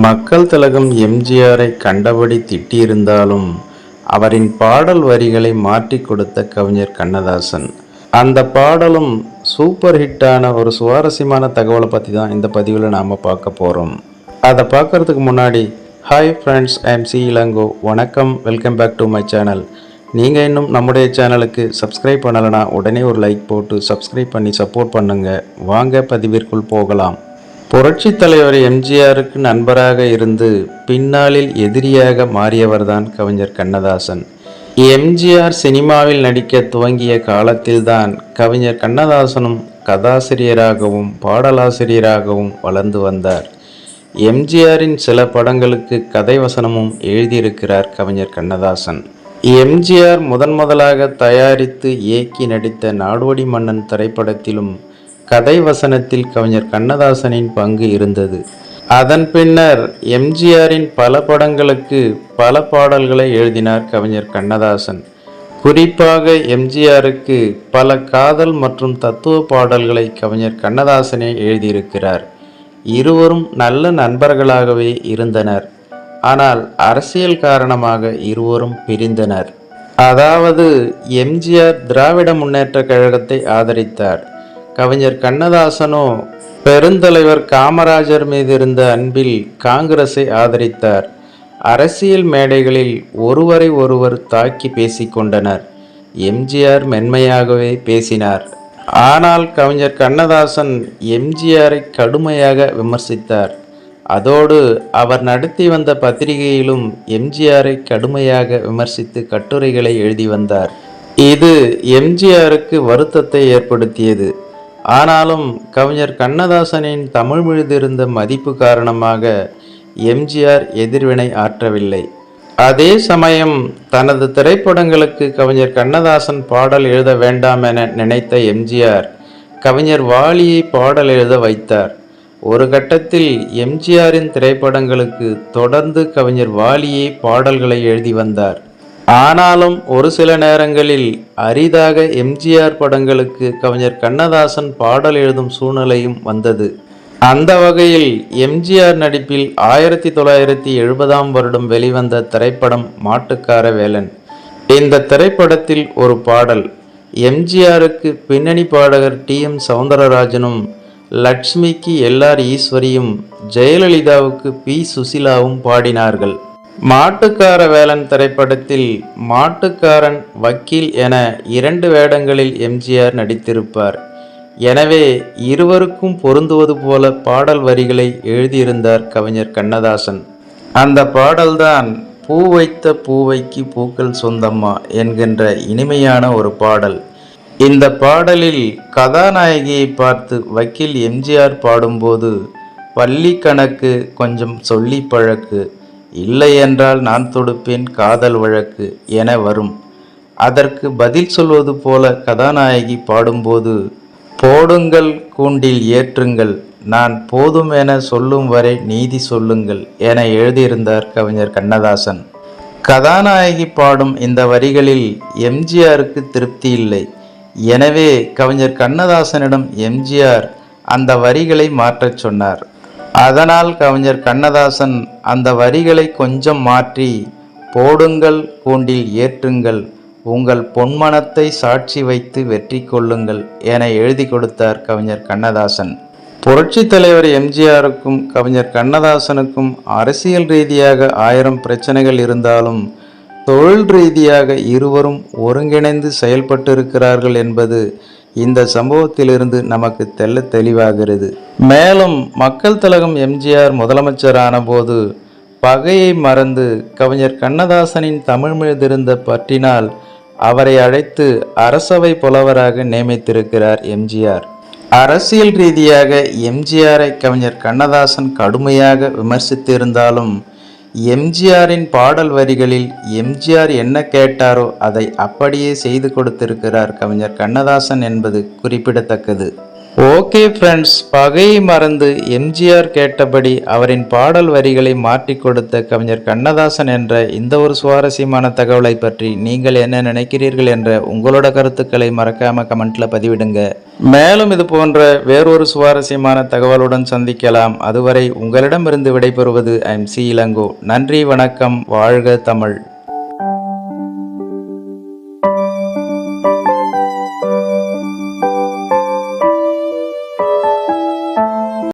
மக்கள் திலகம் எம்ஜிஆரை கண்டபடி திட்டியிருந்தாலும் அவரின் பாடல் வரிகளை மாற்றி கொடுத்த கவிஞர் கண்ணதாசன். அந்த பாடலும் சூப்பர் ஹிட்டான ஒரு சுவாரஸ்யமான தகவலை பற்றி தான் இந்த பதிவில் நாம் பார்க்க போகிறோம் அதை பார்க்கறதுக்கு முன்னாடி hi friends I'm C Ilango. வணக்கம் welcome back to my channel நீங்கள் இன்னும் நம்முடைய சேனலுக்கு சப்ஸ்கிரைப் பண்ணலைன்னா உடனே ஒரு லைக் போட்டு சப்ஸ்கிரைப் பண்ணி சப்போர்ட் பண்ணுங்கள் வாங்க பதிவிற்குள் போகலாம். புரட்சித் தலைவர் எம்ஜிஆருக்கு நண்பராக இருந்து பின்னாளில் எதிரியாக மாறியவர்தான் கவிஞர் கண்ணதாசன். எம்ஜிஆர் சினிமாவில் நடிக்க துவங்கிய காலத்தில்தான் கவிஞர் கண்ணதாசனும் கதாசிரியராகவும் பாடலாசிரியராகவும் வளர்ந்து வந்தார். எம்ஜிஆரின் சில படங்களுக்கு கதை வசனமும் எழுதியிருக்கிறார் கவிஞர் கண்ணதாசன். எம்ஜிஆர் முதன் முதலாக தயாரித்து இயக்கி நடித்த நாடோடி மன்னன் திரைப்படத்திலும் கதை வசனத்தில் கவிஞர் கண்ணதாசனின் பங்கு இருந்தது. அதன் பின்னர் எம்ஜிஆரின் பல படங்களுக்கு பல பாடல்களை எழுதினார் கவிஞர் கண்ணதாசன். குறிப்பாக எம்ஜிஆருக்கு பல காதல் மற்றும் தத்துவ பாடல்களை கவிஞர் கண்ணதாசனே எழுதியிருக்கிறார். இருவரும் நல்ல நண்பர்களாகவே இருந்தனர். ஆனால் அரசியல் காரணமாக இருவரும் பிரிந்தனர். அதாவது எம்ஜிஆர் திராவிட முன்னேற்ற கழகத்தை ஆதரித்தார். கவிஞர் கண்ணதாசனோ பெருந்தலைவர் காமராஜர் மீது இருந்த அன்பில் காங்கிரஸை ஆதரித்தார். அரசியல் மேடைகளில் ஒருவரை ஒருவர் தாக்கி பேசிக்கொண்டனர் எம்ஜிஆர் மென்மையாகவே பேசினார். ஆனால் கவிஞர் கண்ணதாசன் எம்ஜிஆரை கடுமையாக விமர்சித்தார். அதோடு அவர் நடத்தி வந்த பத்திரிகையிலும் எம்ஜிஆரை கடுமையாக விமர்சித்து கட்டுரைகளை எழுதி வந்தார். இது எம்ஜிஆருக்கு வருத்தத்தை ஏற்படுத்தியது. ஆனாலும் கவிஞர் கண்ணதாசனின் தமிழ் மீதிருந்த மதிப்பு காரணமாக எம்ஜிஆர் எதிர்வினை ஆற்றவில்லை. அதே சமயம் தனது திரைப்படங்களுக்கு கவிஞர் கண்ணதாசன் பாடல் எழுத வேண்டாம் என நினைத்த எம்ஜிஆர் கவிஞர் வாலியை பாடல் எழுத வைத்தார். ஒரு கட்டத்தில் எம்ஜிஆரின் திரைப்படங்களுக்கு தொடர்ந்து கவிஞர் வாலியே பாடல்களை எழுதி வந்தார். ஆனாலும் ஒரு சில நேரங்களில் அரிதாக எம்ஜிஆர் படங்களுக்கு கவிஞர் கண்ணதாசன் பாடல் எழுதும் சூழ்நிலையும் வந்தது. அந்த வகையில் எம்ஜிஆர் நடிப்பில் ஆயிரத்தி தொள்ளாயிரத்தி எழுபதாம் வருடம் வெளிவந்த திரைப்படம் மாட்டுக்கார வேலன். இந்த திரைப்படத்தில் ஒரு பாடல் எம்ஜிஆருக்கு பின்னணி பாடகர் டி. எம். சவுந்தரராஜனும் லட்சுமிக்கு எல்ஆர் ஈஸ்வரியும் ஜெயலலிதாவுக்கு பி. சுசிலாவும் பாடினார்கள். மாட்டுக்கார வேலன் திரைப்படத்தில் மாட்டுக்காரன் வக்கீல் என இரண்டு வேடங்களில் எம்ஜிஆர் நடித்திருப்பார். எனவே இருவருக்கும் பொருந்துவது போல பாடல் வரிகளை எழுதியிருந்தார் கவிஞர் கண்ணதாசன். அந்த பாடல்தான் பூ வைத்த பூவைக்கு பூக்கள் சொந்தம்மா என்கின்ற இனிமையான ஒரு பாடல். இந்த பாடலில் கதாநாயகியை பார்த்து வக்கீல் எம்ஜிஆர் பாடும்போது பள்ளி கணக்கு கொஞ்சம் சொல்லி பழக்கு. இல்லை என்றால் நான் தொடுப்பேன் காதல் வழக்கு என வரும். அதற்கு பதில் சொல்வது போல கதாநாயகி பாடும்போது போடுங்கள் கூண்டில் ஏற்றுங்கள் நான் போதும் என சொல்லும் வரை நீதி சொல்லுங்கள் என எழுதியிருந்தார் கவிஞர் கண்ணதாசன். கதாநாயகி பாடும் இந்த வரிகளில் எம்ஜிஆருக்கு திருப்தி இல்லை. எனவே கவிஞர் கண்ணதாசனிடம் எம்ஜிஆர் அந்த வரிகளை மாற்றச் சொன்னார். அதனால் கவிஞர் கண்ணதாசன் அந்த வரிகளை கொஞ்சம் மாற்றி போடுங்கள் கூண்டில் ஏற்றுங்கள் உங்கள் பொன்மனத்தை சாட்சி வைத்து வெற்றி கொள்ளுங்கள் என எழுதி கொடுத்தார் கவிஞர் கண்ணதாசன். புரட்சித் தலைவர் எம்ஜிஆருக்கும் கவிஞர் கண்ணதாசனுக்கும் அரசியல் ரீதியாக ஆயிரம் பிரச்சனைகள் இருந்தாலும் தொழில் ரீதியாக இருவரும் ஒருங்கிணைந்து செயல்பட்டிருக்கிறார்கள் என்பது இந்த சம்பவத்திலிருந்து நமக்கு தெல்ல தெளிவாகிறது. மேலும் மக்கள் தலகம் எம்ஜிஆர் முதலமைச்சரான போது பகையை மறந்து கவிஞர் கண்ணதாசனின் தமிழ் மீதிருந்த பற்றினால் அவரை அழைத்து அரசவை புலவராக நியமித்திருக்கிறார் எம்ஜிஆர். அரசியல் ரீதியாக எம்ஜிஆரை கவிஞர் கண்ணதாசன் கடுமையாக விமர்சித்திருந்தாலும் எம்ஜிஆரின் பாடல் வரிகளில் எம்ஜிஆர் என்ன கேட்டாரோ அதை அப்படியே செய்து கொடுத்திருக்கிறார் கவிஞர் கண்ணதாசன் என்பது குறிப்பிடத்தக்கது. ஓகே ஃப்ரெண்ட்ஸ் பகையை மறந்து எம்ஜிஆர் கேட்டபடி அவரின் பாடல் வரிகளை மாற்றி கொடுத்த கவிஞர் கண்ணதாசன் என்ற இந்த ஒரு சுவாரஸ்யமான தகவலை பற்றி நீங்கள் என்ன நினைக்கிறீர்கள் என்ற உங்களோட கருத்துக்களை மறக்காம கமெண்ட்ல பதிவிடுங்க. மேலும் இது போன்ற வேறொரு சுவாரஸ்யமான தகவலுடன் சந்திக்கலாம். அதுவரை உங்களிடமிருந்து விடைபெறுவது ஐம் சி இளங்கோ. நன்றி வணக்கம் வாழ்க தமிழ்.